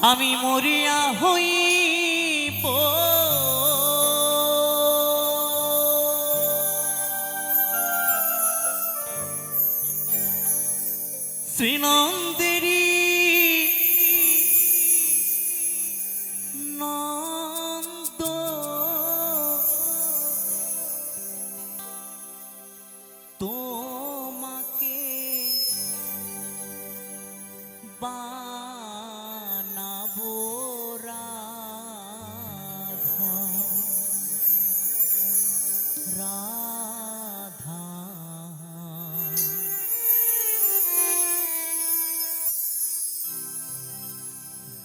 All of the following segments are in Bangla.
আমি মরিয়া হই।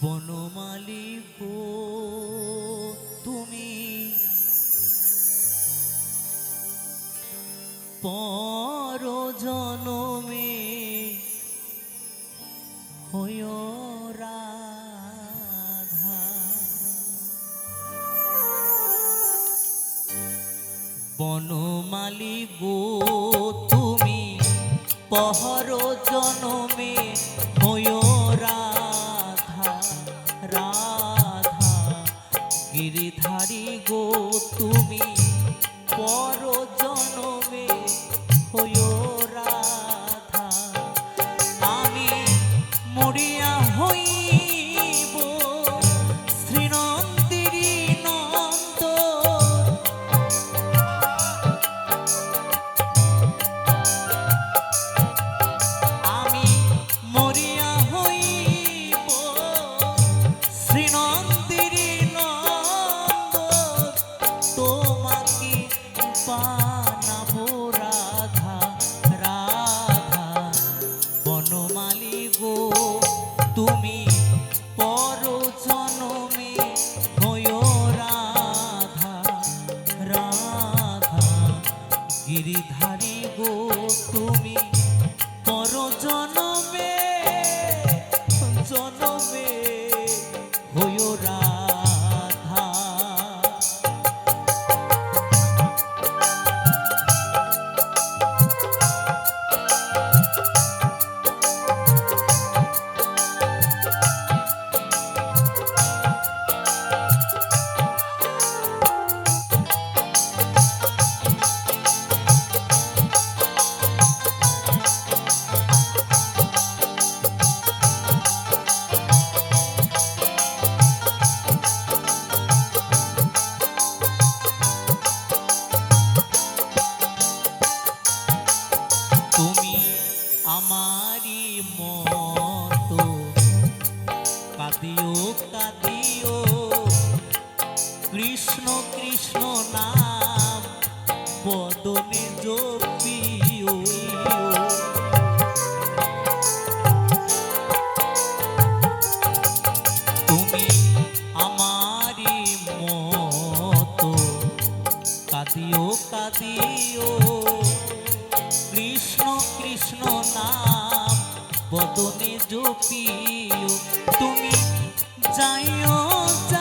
বনমালী গো তুমি পর জনমে হয়ো রাধা। বনমালী গো তুমি পহর জনমে হয়ো রাধা গিরিধারী গো তুমি পরজ আমারি মতো। কাঁদিও কাঁদিও। কৃষ্ণ কৃষ্ণ না সুযোগ তুমি যাইও যা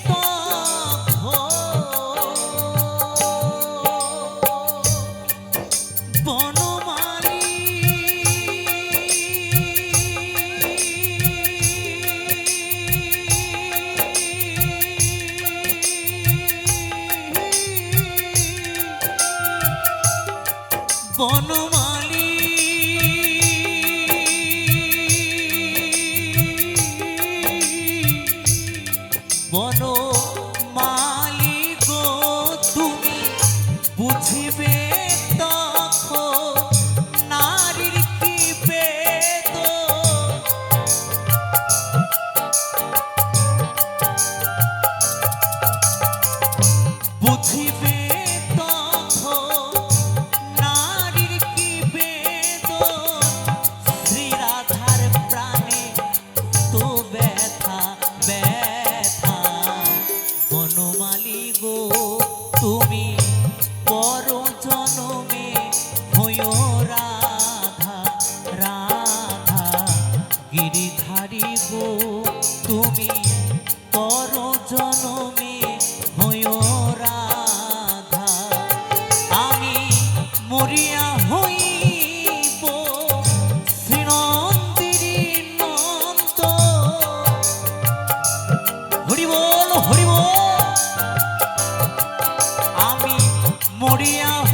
করিয়া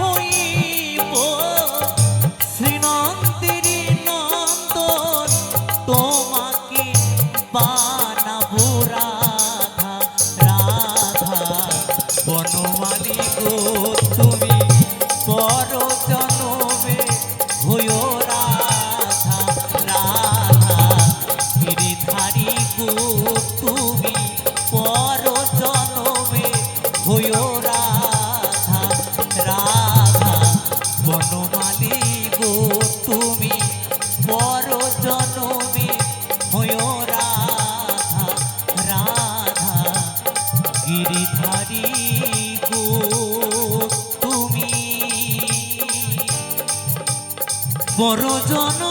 পরজন